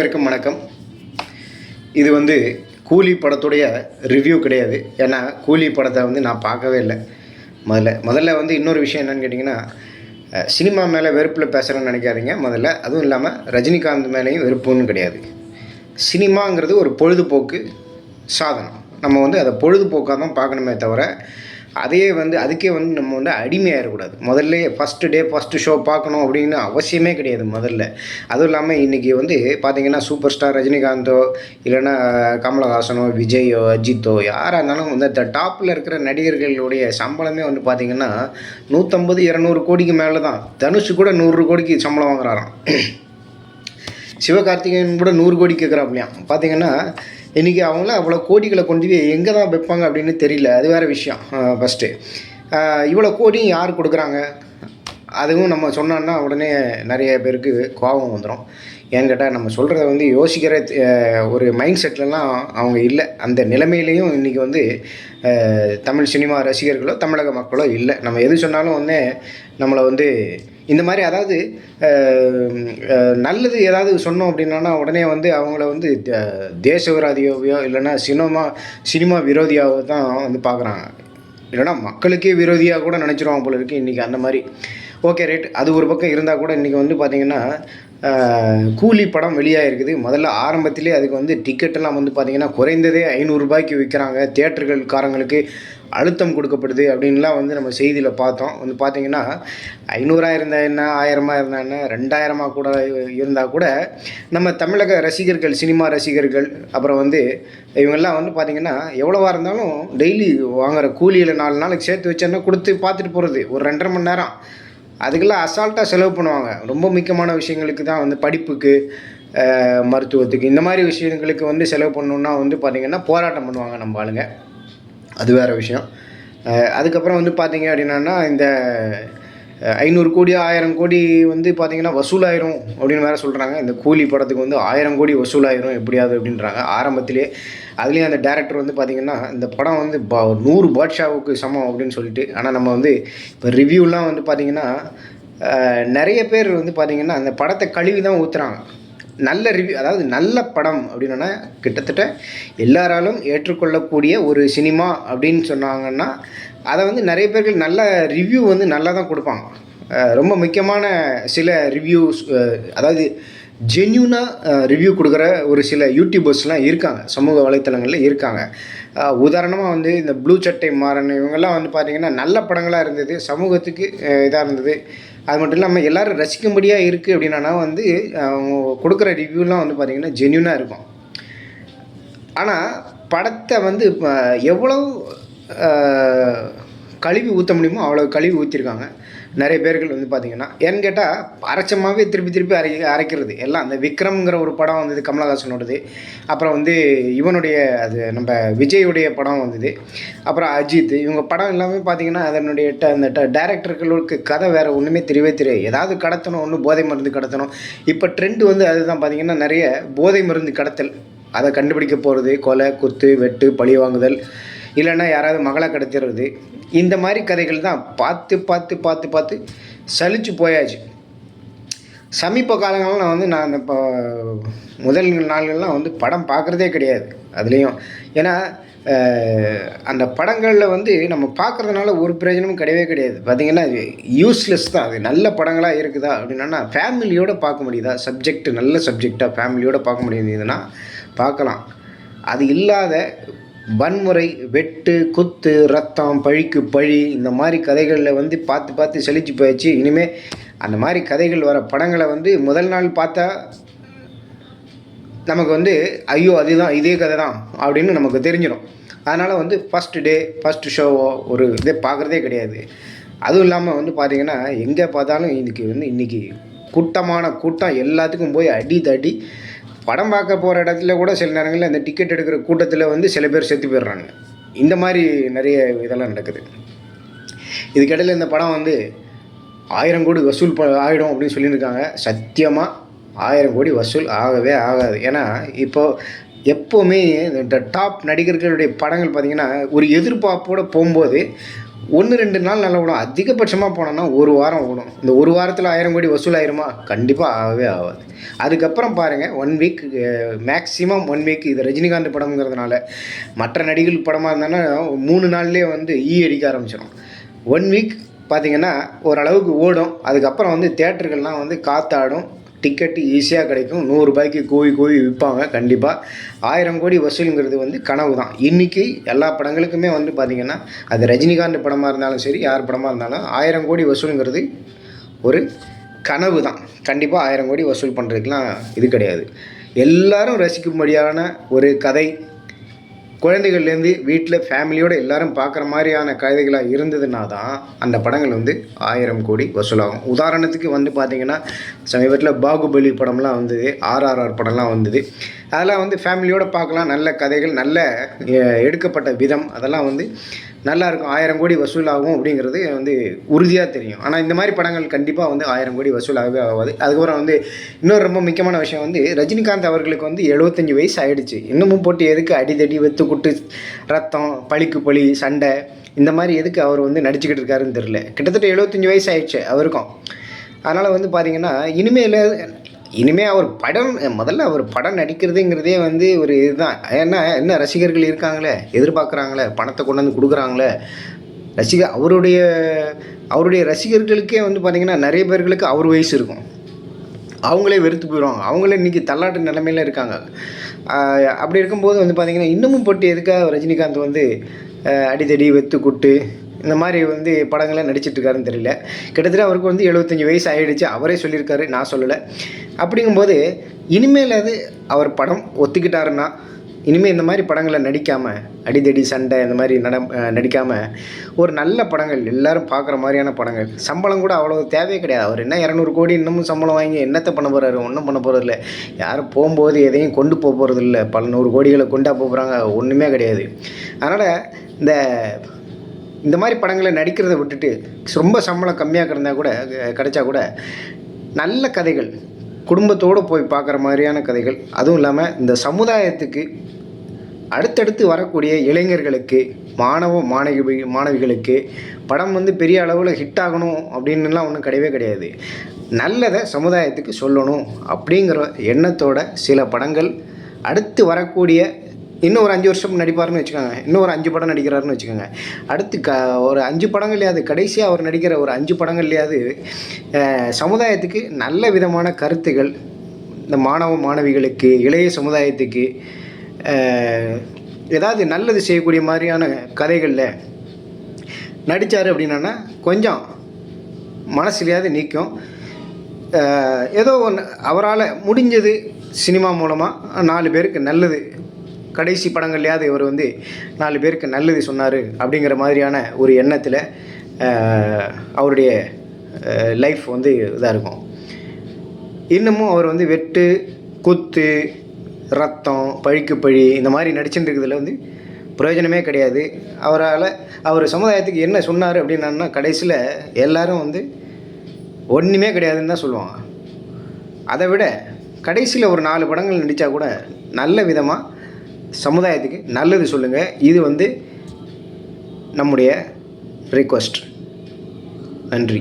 அனைவருக்கும் வணக்கம். இது வந்து கூலி படத்துடைய ரிவ்யூ கிடையாது. ஏன்னா கூலி படத்தை வந்து நான் பார்க்கவே இல்லை. முதல்ல முதல்ல வந்து இன்னொரு விஷயம் என்னன்னு கேட்டிங்கன்னா சினிமா மேலே வெறுப்பில் பேசுகிறேன்னு நினைக்காதீங்க. முதல்ல அதுவும் இல்லாமல் ரஜினிகாந்த் மேலேயும் வெறுப்புன்னு கிடையாது. சினிமாங்கிறது ஒரு பொழுதுபோக்கு சாதனம். நம்ம வந்து அதை பொழுதுபோக்காக தான் பார்க்கணுமே தவிர அதையே வந்து அதுக்கே வந்து நம்ம வந்து அடிமையாகிடக்கூடாது முதல்ல ஃபஸ்ட்டு டே ஃபஸ்ட்டு ஷோ பார்க்கணும் அப்படின்னு அவசியமே கிடையாது முதல்ல. அதுவும் இல்லாமல் இன்றைக்கி வந்து பார்த்தீங்கன்னா சூப்பர் ஸ்டார் ரஜினிகாந்தோ இல்லைன்னா கமலஹாசனோ விஜயோ அஜித்தோ யாராக இருந்தாலும் வந்து அந்த டாப்பில் இருக்கிற நடிகர்களுடைய சம்பளமே வந்து பார்த்திங்கன்னா நூற்றம்பது இரநூறு கோடிக்கு மேலே தான் தனுஷ் கூட நூறு கோடிக்கு சம்பளம் வாங்குறாராம். சிவகார்த்திகேயன் கூட நூறு கோடி கேட்குறாப்லையாம் பார்த்தீங்கன்னா இன்றைக்கி அவங்கள அவ்வளோ கோடிகளை கொண்டு போய் எங்கே தான் வைப்பாங்க அப்படின்னு தெரியல. அது வேறு விஷயம். ஃபஸ்ட்டு இவ்வளோ கோடியும் யார் கொடுக்குறாங்க? அதுவும் நம்ம சொன்னோன்னா உடனே நிறைய பேருக்கு கோபம் வந்துடும் ஏன்னு கேட்டால் நம்ம சொல்கிறத வந்து யோசிக்கிற ஒரு மைண்ட் செட்லலாம் அவங்க இல்லை. அந்த நிலைமையிலையும் இன்றைக்கி வந்து தமிழ் சினிமா ரசிகர்களோ தமிழக மக்களோ இல்லை. நம்ம எது சொன்னாலும் வந்து நம்மளை வந்து இந்த மாதிரி அதாவது நல்லது ஏதாவது சொன்னோம் அப்படின்னா உடனே வந்து அவங்கள வந்து த- தேச விரோதியாவையோ இல்லைன்னா சினிமா சினிமா விரோதியாவோ தான் வந்து பார்க்குறாங்க. இல்லைன்னா மக்களுக்கே விரோதியாக கூட நினச்சிருவாங்க போல இருக்குது இன்றைக்கி அந்த மாதிரி. Okay right. அது ஒரு பக்கம் இருந்தால் கூட இன்றைக்கி வந்து பார்த்திங்கன்னா கூலி படம் வெளியாகிருக்குது முதல்ல ஆரம்பத்திலே அதுக்கு வந்து டிக்கெட்டெல்லாம் வந்து பார்த்திங்கன்னா குறைந்ததே ஐநூறுரூபாய்க்கு விற்கிறாங்க. தேட்டர்கள்காரங்களுக்கு அழுத்தம் கொடுக்கப்படுது அப்படின்லாம் வந்து நம்ம செய்தியில் பார்த்தோம். வந்து பார்த்திங்கன்னா ஐநூறாக இருந்தால் என்ன ஆயிரமாக இருந்தால் என்ன ரெண்டாயிரமாக கூட இருந்தால் கூட நம்ம தமிழக ரசிகர்கள் சினிமா ரசிகர்கள் அப்புறம் வந்து இவங்கெல்லாம் வந்து பார்த்திங்கன்னா எவ்வளோவா இருந்தாலும் டெய்லி வாங்குகிற கூலியில் நாலு நாளைக்கு சேர்த்து வச்சோன்னா கொடுத்து பார்த்துட்டு போகிறது ஒரு ரெண்டரை மணி நேரம். அதுக்கெல்லாம் அசால்ட்டாக செலவு பண்ணுவாங்க. ரொம்ப முக்கியமான விஷயங்களுக்கு தான் வந்து படிப்புக்கு மருத்துவத்துக்கு இந்த மாதிரி விஷயங்களுக்கு வந்து செலவு பண்ணணுன்னா வந்து பார்த்திங்கன்னா போராட்டம் பண்ணுவாங்க நம்ம ஆளுங்க. அது வேறு விஷயம். அதுக்கப்புறம் வந்து பார்த்திங்க அப்படின்னா இந்த ஐநூறு கோடி ஆயிரம் கோடி வந்து பார்த்தீங்கன்னா வசூலாயிரும் அப்படின்னு வேறு சொல்கிறாங்க இந்த கூலி படத்துக்கு வந்து ஆயிரம் கோடி வசூலாயிரும் எப்படியாவது அப்படின்றாங்க. ஆரம்பத்திலே அதுலேயும் அந்த டேரக்டர் வந்து பார்த்திங்கன்னா இந்த படம் வந்து பா நூறு பாட்ஷாவுக்கு சமம் அப்படின்னு சொல்லிட்டு ஆனால் நம்ம வந்து இப்போ ரிவ்யூலாம் வந்து பார்த்திங்கன்னா நிறைய பேர் வந்து பார்த்திங்கன்னா அந்த படத்தை கழுவி தான் ஊற்றுறாங்க நல்ல ரிவ்யூ அதாவது நல்ல படம் அப்படின்னா கிட்டத்தட்ட எல்லாராலும் ஏற்றுக்கொள்ளக்கூடிய ஒரு சினிமா அப்படின்னு சொன்னாங்கன்னா அதை வந்து நிறைய பேர்கள் நல்ல ரிவ்யூ வந்து நல்லா தான் கொடுப்பாங்க. ரொம்ப முக்கியமான சில ரிவ்யூஸ் அதாவது ஜென்யூனாக ரிவ்யூ கொடுக்குற ஒரு சில யூடியூபர்ஸ்லாம் இருக்காங்க. சமூக வலைத்தளங்களில் இருக்காங்க. உதாரணமாக வந்து இந்த ப்ளூ சட்டை மாறன் இவங்கெல்லாம் வந்து பார்த்திங்கன்னா நல்ல படங்களாக இருந்தது சமூகத்துக்கு இதாக இருந்தது. அது மட்டும் இல்லாமல் எல்லோரும் ரசிக்கும்படியாக இருக்குது அப்படின்னா வந்து அவங்க கொடுக்குற ரிவ்யூலாம் வந்து பார்த்திங்கன்னா ஜென்யூனாக இருக்கும். ஆனால் படத்தை வந்து இப்போ கழுவி ஊற்ற முடியுமோ அவ்வளோ கழுவி ஊற்றிருக்காங்க நிறைய பேர்கள் வந்து பார்த்திங்கன்னா ஏன்னு கேட்டால் அரைச்சமாகவே திருப்பி திருப்பி அரை அரைக்கிறது. எல்லாம் அந்த விக்ரம்ங்கிற ஒரு படம் வந்தது கமலஹாசனோடது அப்புறம் வந்து இவனுடைய அது நம்ம விஜயுடைய படம் வந்தது. அப்புறம் அஜித் இவங்க படம் எல்லாமே பார்த்திங்கன்னா அதனுடைய ட- அந்த ட- டேரக்டர்களுக்கு கதை வேறு ஒன்றுமே தெரியவே தெரியாது. ஏதாவது கடத்தணும் ஒன்று போதை மருந்து கடத்தணும். இப்போ ட்ரெண்ட் வந்து அதுதான் பார்த்திங்கன்னா நிறைய போதை மருந்து கடத்தல். அதை கண்டுபிடிக்க போகிறது கொலை குத்து வெட்டு பழி வாங்குதல் இல்லைன்னா யாராவது மகளை கடத்திடுறது. இந்த மாதிரி கதைகள் தான் பார்த்து பார்த்து பார்த்து பார்த்து சலிச்சு போயாச்சு. சமீப காலங்கள்லாம் நான் வந்து நான் இந்த இப்போ முதல் நாள்கள்லாம் வந்து படம் பார்க்குறதே கிடையாது அதுலேயும். ஏன்னா அந்த படங்களில் வந்து நம்ம பார்க்குறதுனால ஒரு பிரயோஜனமும் கிடையவே கிடையாது. பார்த்திங்கன்னா அது யூஸ்லெஸ் தான் அது. நல்ல படங்களாக இருக்குதா அப்படின்னா ஃபேமிலியோடு பார்க்க முடியுதா? சப்ஜெக்ட் நல்ல சப்ஜெக்டாக ஃபேமிலியோடு பார்க்க முடியுதுன்னா பார்க்கலாம். அது இல்லாத வன்முறை வெட்டு குத்து ரத்தம் பழிக்கு பழி இந்த மாதிரி கதைகளில் வந்து பார்த்து பார்த்து செழிச்சு போயிடுச்சு இனிமேல் அந்த மாதிரி கதைகள் வர படங்களை வந்து முதல் நாள் பார்த்தா நமக்கு வந்து ஐயோ அதுதான் இதே கதை தான் அப்படின்னு நமக்கு தெரிஞ்சிடும் அதனால் வந்து ஃபஸ்ட்டு டே ஃபஸ்ட்டு ஷோவோ ஒரு இதே பார்க்குறதே கிடையாது. அதுவும் இல்லாமல் வந்து பார்த்திங்கன்னா எங்கே பார்த்தாலும் இன்றைக்கி வந்து இன்றைக்கி கூட்டமான கூட்டம் எல்லாத்துக்கும் போய் அடி தடி படம் பார்க்க போகிற இடத்துல கூட சில நேரங்களில் அந்த டிக்கெட் எடுக்கிற கூட்டத்தில் வந்து சில பேர் செத்து போயிடுறாங்க. இந்த மாதிரி நிறைய இதெல்லாம் நடக்குது. இதுக்கிடையில் இந்த படம் வந்து ஆயிரம் கோடி வசூல் ப ஆகிடும் அப்படின்னு சொல்லியிருக்காங்க. சத்தியமாக ஆயிரம் கோடி வசூல் ஆகவே ஆகாது. ஏன்னா இப்போ எப்போவுமே இந்த டாப் நடிகர்களுடைய படங்கள் பார்த்திங்கன்னா ஒரு எதிர்பார்ப்போடு போகும்போது ஒன்று ரெண்டு நாள் நல்லா ஓடும். அதிகபட்சமாக போனோன்னா ஒரு வாரம் ஓடும். இந்த ஒரு வாரத்தில் ஆயிரம் கோடி வசூல் ஆயிருமா கண்டிப்பாக ஆகவே ஆகாது. அதுக்கப்புறம் பாருங்கள் one week maximum one week இது ரஜினிகாந்த் படம்ங்கிறதுனால மற்ற நடிகள் படமாக இருந்தாங்கன்னா மூணு நாள்லேயே வந்து ஈ அடிக்க ஆரம்பிச்சிடும் ஒன் வீக் பார்த்திங்கன்னா ஓரளவுக்கு ஓடும். அதுக்கப்புறம் வந்து தேட்டர்கள்லாம் வந்து காத்தாடும். டிக்கெட்டு ஈஸியாக கிடைக்கும். நூறுரூபாய்க்கு கூவி கூவி விற்பாங்க கண்டிப்பாக ஆயிரம் கோடி வசூலுங்கிறது வந்து கனவு தான். இன்றைக்கி எல்லா படங்களுக்குமே வந்து பார்த்திங்கன்னா அது ரஜினிகாந்த் படமாக இருந்தாலும் சரி யார் படமாக இருந்தாலும் ஆயிரம் கோடி வசூலுங்கிறது ஒரு கனவு தான். கண்டிப்பாக ஆயிரம் கோடி வசூல் பண்ணுறதுக்கெலாம் இது கிடையாது. எல்லாரும் ரசிக்கும்படியான ஒரு கதை குழந்தைகள்லேருந்து வீட்டில் ஃபேமிலியோடு எல்லாரும் பார்க்குற மாதிரியான கதைகளாக இருந்ததுன்னா தான் அந்த படங்கள் வந்து ஆயிரம் கோடி வசூலாகும். உதாரணத்துக்கு வந்து பார்த்திங்கன்னா சமீபத்தில் பாகுபலி படம்லாம் வந்தது ஆர்ஆர்ஆர் படம்லாம் வந்தது. அதெல்லாம் வந்து ஃபேமிலியோடு பார்க்கலாம். நல்ல கதைகள் நல்ல எடுக்கப்பட்ட விதம். அதெல்லாம் வந்து நல்லா இருக்கும் ஆயிரம் கோடி வசூலாகும் அப்படிங்கிறது வந்து உறுதியாக தெரியும். ஆனால் இந்த மாதிரி படங்கள் கண்டிப்பாக வந்து ஆயிரம் கோடி வசூலாகவே ஆகாது. அதுக்கப்புறம் வந்து இன்னொரு ரொம்ப முக்கியமான விஷயம் வந்து ரஜினிகாந்த் அவர்களுக்கு வந்து எழுபத்தஞ்சி வயசு ஆகிடுச்சு இன்னமும் போட்டு எதுக்கு அடிதடி வெத்து குட்டு ரத்தம் பழிக்கு பழி சண்டை இந்த மாதிரி எதுக்கு அவர் வந்து நடிச்சுக்கிட்டு இருக்காருன்னு தெரில கிட்டத்தட்ட எழுபத்தஞ்சி வயசு ஆயிடுச்சு அவருக்கும். அதனால் வந்து பார்த்திங்கன்னா இனிமேல் இனிமே அவர் படம் முதல்ல அவர் படம் நடிக்கிறதுங்கிறதே வந்து ஒரு இதுதான். ஏன்னா என்ன ரசிகர்கள் இருக்காங்களே எதிர்பார்க்குறாங்களே பணத்தை கொண்டு வந்து கொடுக்குறாங்களே. ரசிக அவருடைய அவருடைய ரசிகர்களுக்கே வந்து பார்த்திங்கன்னா நிறைய பேர்களுக்கு அவர் வயசு இருக்கும். அவங்களே வெறுத்து போயிடுவாங்க. அவங்களே இன்றைக்கி தள்ளாட்டு நிலைமையில இருக்காங்க. அப்படி இருக்கும்போது வந்து பார்த்திங்கன்னா இன்னமும் போட்டு எதுக்காக ரஜினிகாந்த் வந்து அடிதடி வெத்து குட்டு இந்த மாதிரி வந்து படங்களை நடிச்சிட்ருக்காருன்னு தெரியல. கிட்டத்தட்ட அவருக்கு வந்து எழுபத்தஞ்சி வயசு ஆகிடுச்சு அவரே சொல்லியிருக்காரு நான் சொல்லலை. அப்படிங்கும்போது இனிமேல் அது அவர் படம் ஒத்துக்கிட்டாருன்னா இனிமேல் இந்த மாதிரி படங்களை நடிக்காமல் அடிதடி சண்டை இந்த மாதிரி நட நடிக்காமல் ஒரு நல்ல படங்கள் எல்லாரும் பார்க்குற மாதிரியான படங்கள் சம்பளம் கூட அவ்வளோ தேவையே கிடையாது. அவர் என்ன இரநூறு கோடி இன்னமும் சம்பளம் வாங்கி என்னத்தை பண்ண போகிறாரு ஒன்றும் பண்ண போகிறதில்ல யாரும் போகும்போது எதையும் கொண்டு போக போகிறதில்ல பல நூறு கோடிகளை கொண்டா போகிறாங்க ஒன்றுமே கிடையாது. அதனால் இந்த இந்த மாதிரி படங்களை நடிக்கிறத விட்டுட்டு ரொம்ப சம்பளம் கம்மியாக கிடந்தா கூட கிடைச்சா கூட நல்ல கதைகள் குடும்பத்தோடு போய் பார்க்குற மாதிரியான கதைகள். அதுவும் இல்லாமல் இந்த சமுதாயத்துக்கு அடுத்தடுத்து வரக்கூடிய இளைஞர்களுக்கு மாணவ மாணவி மாணவிகளுக்கு படம் வந்து பெரிய அளவில் ஹிட் ஆகணும் அப்படின்னுலாம் ஒன்றும் கிடையவே கிடையாது. நல்லதை சமுதாயத்துக்கு சொல்லணும் அப்படிங்கிற எண்ணத்தோட சில படங்கள் அடுத்து வரக்கூடிய இன்னும் ஒரு அஞ்சு வருஷம் நடிப்பாருன்னு வச்சுக்கோங்க. இன்னும் ஒரு அஞ்சு படம் நடிக்கிறாருன்னு வச்சுக்கோங்க. அடுத்து க ஒரு அஞ்சு படங்கள்லையாவது கடைசியாக அவர் நடிக்கிற ஒரு அஞ்சு படங்கள்லையாவது சமுதாயத்துக்கு நல்ல விதமான கருத்துகள் இந்த மாணவ மாணவிகளுக்கு இளைய சமுதாயத்துக்கு ஏதாவது நல்லது செய்யக்கூடிய மாதிரியான கதைகளில் நடித்தார் அப்படின்னா கொஞ்சம் மனசுலையாவது நிற்கும் ஏதோ ஒன்று அவரால் முடிஞ்சது சினிமா மூலமாக நாலு பேருக்கு நல்லது கடைசி படங்கள்லையாவது இவர் வந்து நாலு பேருக்கு நல்லது சொன்னார் அப்படிங்கிற மாதிரியான ஒரு எண்ணத்தில் அவருடைய லைஃப் வந்து இதாக இருக்கும். இன்னமும் அவர் வந்து வெட்டு குத்து ரத்தம் பழிக்கு பழி இந்த மாதிரி நடிச்சுட்டு வந்து பிரயோஜனமே கிடையாது. அவரால் அவர் சமுதாயத்துக்கு என்ன சொன்னார் அப்படின்னா கடைசியில் எல்லோரும் வந்து ஒன்றுமே கிடையாதுன்னு தான் சொல்லுவாங்க. அதை விட கடைசியில் ஒரு நாலு படங்கள் நடித்தா கூட நல்ல விதமாக சமுதாயத்துக்கு நல்லது சொல்லுங்கள் இது வந்து நம்முடைய ரிக்வஸ்ட் நன்றி.